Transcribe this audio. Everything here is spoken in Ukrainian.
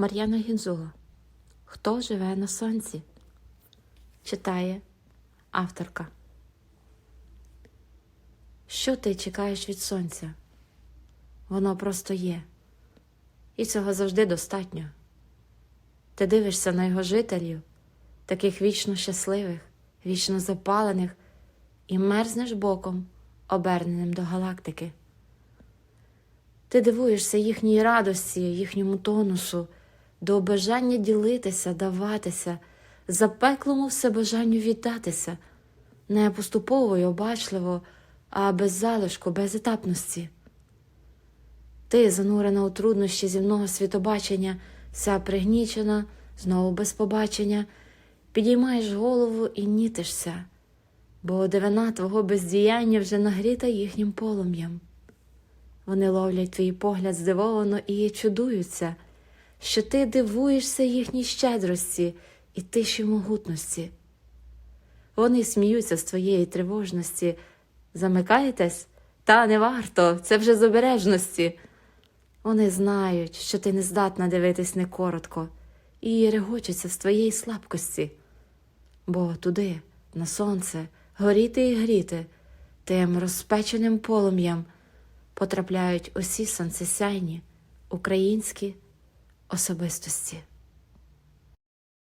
Мар'яна Гінзула. Хто живе на сонці? Читає авторка. Що ти чекаєш від сонця? Воно просто є. І цього завжди достатньо. Ти дивишся на його жителів, таких вічно щасливих, вічно запалених, і мерзнеш боком, оберненим до галактики. Ти дивуєшся їхній радості, їхньому тонусу, до бажання ділитися, даватися, запеклому всебажанню віддатися, не поступово й обачливо, а без залишку, без етапності. Ти, занурена у труднощі земного світобачення, вся пригнічена, знову без побачення, підіймаєш голову і нітишся, бо дивина твого бездіяння вже нагріта їхнім полум'ям. Вони ловлять твій погляд здивовано і чудуються, що ти дивуєшся їхній щедрості і тиші могутності. Вони сміються з твоєї тривожності. Замикаєтесь? Та не варто, це вже з обережності. Вони знають, що ти не здатна дивитись не коротко, і регочуться з твоєї слабкості. Бо туди, на сонце, горіти і гріти, тим розпеченим полум'ям потрапляють усі сонцесяйні українські особистості.